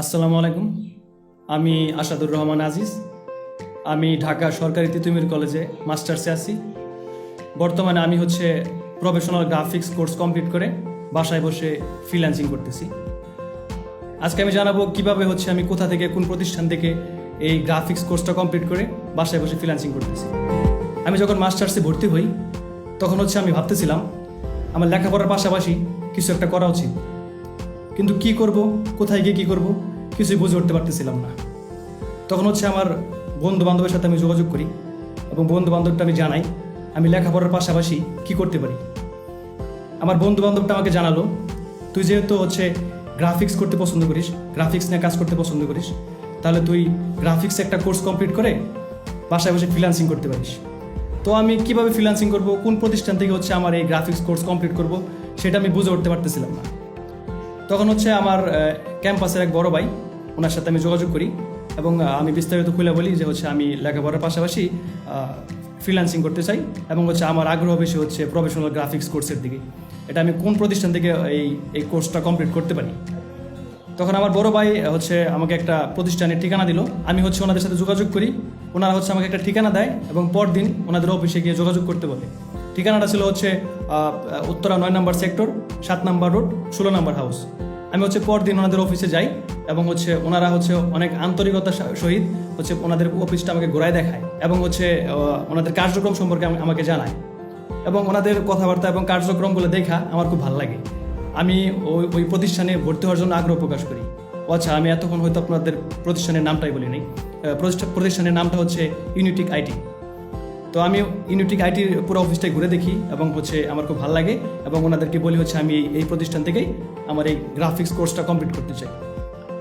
আসসালামু আলাইকুম। আমি আসাদুর রহমান আজিজ। আমি ঢাকা সরকারি তিতুমির কলেজে মাস্টার্সে আছি। বর্তমানে আমি হচ্ছে প্রফেশনাল গ্রাফিক্স কোর্স কমপ্লিট করে বাসায় বসে ফ্রিল্যান্সিং করতেছি। আজকে আমি জানাব কীভাবে হচ্ছে আমি কোথা থেকে কোন প্রতিষ্ঠান থেকে এই গ্রাফিক্স কোর্সটা কমপ্লিট করে বাসায় বসে ফ্রিল্যান্সিং করতেছি। আমি যখন মাস্টার্সে ভর্তি হই, তখন হচ্ছে আমি ভাবতেছিলাম, আমার লেখাপড়ার পাশাপাশি কিছু একটা করা উচিত। কিন্তু কি করব? কোথায় গিয়ে কি করব? কিছুই বুঝে উঠতে পারতেছিলাম না। তখন হচ্ছে আমার বন্ধু বান্ধবের সাথে আমি যোগাযোগ করি এবং বন্ধু বান্ধবটা আমি জানাই, আমি লেখাপড়ার পাশাপাশি কি করতে পারি? আমার বন্ধু বান্ধবটা আমাকে জানালো, তুই যেহেতু হচ্ছে গ্রাফিক্স করতে পছন্দ করিস গ্রাফিক্স নিয়ে কাজ করতে পছন্দ করিস, তাহলে তুই গ্রাফিক্স একটা কোর্স কমপ্লিট করে বাসায় বসে ফ্রিল্যান্সিং করতে পারিস। তো আমি কীভাবে ফ্রিল্যান্সিং করব? কোন প্রতিষ্ঠান থেকে হচ্ছে আমার এই গ্রাফিক্স কোর্স কমপ্লিট করব? সেটা আমি বুঝে উঠতে পারতেছিলাম না। তখন হচ্ছে আমার ক্যাম্পাসের এক বড় ভাই, ওনার সাথে আমি যোগাযোগ করি এবং আমি বিস্তারিত খুলে বলি যে হচ্ছে আমি লেখাপড়ার পাশাপাশি ফ্রিল্যান্সিং করতে চাই এবং হচ্ছে আমার আগ্রহ বেশি হচ্ছে প্রফেশনাল গ্রাফিক্স কোর্সের দিকে। এটা আমি কোন প্রতিষ্ঠান থেকে এই এই কোর্সটা কমপ্লিট করতে পারি? তখন আমার বড় ভাই হচ্ছে আমাকে একটা প্রতিষ্ঠানের ঠিকানা দিল। আমি হচ্ছে ওনাদের সাথে যোগাযোগ করি। ওনারা হচ্ছে আমাকে একটা ঠিকানা দেয় এবং পরদিন ওনাদের অফিসে গিয়ে যোগাযোগ করতে বলে। ঠিকানাটা ছিল হচ্ছে উত্তরা নয় নম্বর সেক্টর সাত নম্বর রোড, ষোলো নম্বর হাউস আমি হচ্ছে পরদিন ওনাদের অফিসে যাই এবং হচ্ছে ওনারা হচ্ছে অনেক আন্তরিকতার সহিত হচ্ছে ওনাদের অফিসটা আমাকে ঘোরায় দেখায় এবং হচ্ছে ওনাদের কার্যক্রম সম্পর্কে আম- আমাকে জানায়। এবং ওনাদের কথাবার্তা এবং কার্যক্রমগুলো দেখা আমার খুব ভালো লাগে। আমি ওই ওই প্রতিষ্ঠানে ভর্তি হওয়ার জন্য আগ্রহ প্রকাশ করি। আচ্ছা আমি এতক্ষণ হয়তো আপনাদের প্রতিষ্ঠানের নামটাই বলি প্রতিষ্ঠানের নামটা হচ্ছে ইউনিটিক আইটি তো আমি ইউনিটিক আইটির পুরো অফিসটাই ঘুরে দেখি এবং হচ্ছে আমার খুব ভালো লাগে এবং ওনাদেরকে বলি হচ্ছে আমি এই- প্রতিষ্ঠান থেকেই আমার এই গ্রাফিক্স কোর্সটা কমপ্লিট করতে চাই।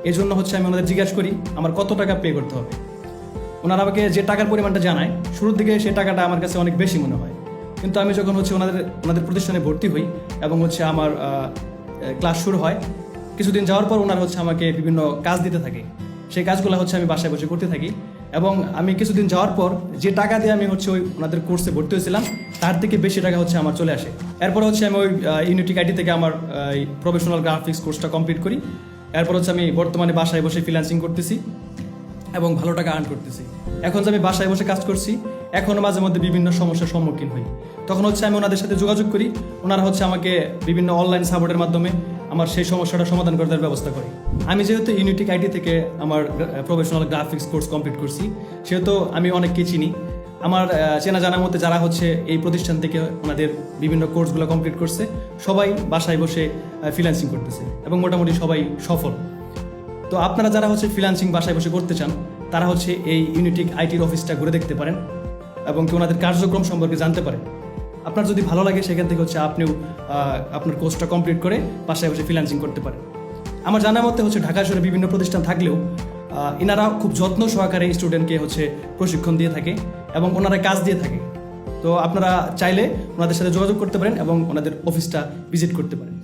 এই জন্য হচ্ছে আমি ওনাদের জিজ্ঞাসা করি, আমার কত টাকা পে করতে হবে? ওনারা আমাকে যে টাকার পরিমাণটা জানায়, শুরুর দিকে সেই টাকাটা আমার কাছে অনেক বেশি মনে হয়। কিন্তু আমি যখন হচ্ছে ওনাদের ওনাদের প্রতিষ্ঠানে ভর্তি হই এবং হচ্ছে আমার ক্লাস শুরু হয়, কিছুদিন যাওয়ার পর ওনারা হচ্ছে আমাকে বিভিন্ন কাজ দিতে থাকে। সেই কাজগুলো হচ্ছে আমি বাসায় বসে করতে থাকি। এবং আমি কিছুদিন যাওয়ার পর যে টাকা দিয়ে আমি হচ্ছে ওই ওনাদের কোর্সে ভর্তি হয়েছিলাম, তার থেকে বেশি টাকা হচ্ছে আমার চলে আসে। এরপর হচ্ছে আমি ওই ইউনিটিক আইটি থেকে আমার প্রফেশনাল গ্রাফিক্স কোর্সটা কমপ্লিট করি। এরপর হচ্ছে আমি বর্তমানে বাসায় বসে ফ্রিল্যান্সিং করতেছি এবং ভালো টাকা আর্ন করতেছি। এখন যে আমি বাসায় বসে কাজ করছি এখনও মাঝে মধ্যে বিভিন্ন সমস্যার সম্মুখীন হই। তখন হচ্ছে আমি ওনাদের সাথে যোগাযোগ করি। ওনারা হচ্ছে আমাকে বিভিন্ন অনলাইন সাপোর্টের মাধ্যমে আমার সেই সমস্যাটা সমাধান করে দেওয়ার ব্যবস্থা করে। আমি যেহেতু ইউনিটিক আইটি থেকে আমার প্রফেশনাল গ্রাফিক্স কোর্স কমপ্লিট করছি, সেহেতু আমি অনেককে চিনি। আমার চেনা জানার মধ্যে যারা হচ্ছে এই প্রতিষ্ঠান থেকে ওনাদের বিভিন্ন কোর্সগুলো কমপ্লিট করছে, সবাই বাসায় বসে ফ্রিল্যান্সিং করতেছে এবং মোটামুটি সবাই সফল। তো আপনারা যারা হচ্ছে ফ্রিল্যান্সিং বাসায় বসে করতে চান, তারা হচ্ছে এই ইউনিটিক আইটির অফিসটা ঘুরে দেখতে পারেন এবং কি ওনাদের কার্যক্রম সম্পর্কে জানতে পারেন। আপনার যদি ভালো লাগে, সেখান থেকে হচ্ছে আপনিও আপনার কোর্সটা কমপ্লিট করে পাশে বসে ফ্রিলান্সিং করতে পারেন। আমার জানা মতে হচ্ছে ঢাকা শহরে বিভিন্ন প্রতিষ্ঠান থাকলেও এনারা খুব যত্ন সহকারে স্টুডেন্টকে হচ্ছে প্রশিক্ষণ দিয়ে থাকে এবং ওনারা কাজ দিয়ে থাকে। তো আপনারা চাইলে ওনাদের সাথে যোগাযোগ করতে পারেন এবং ওনাদের অফিসটা ভিজিট করতে পারেন।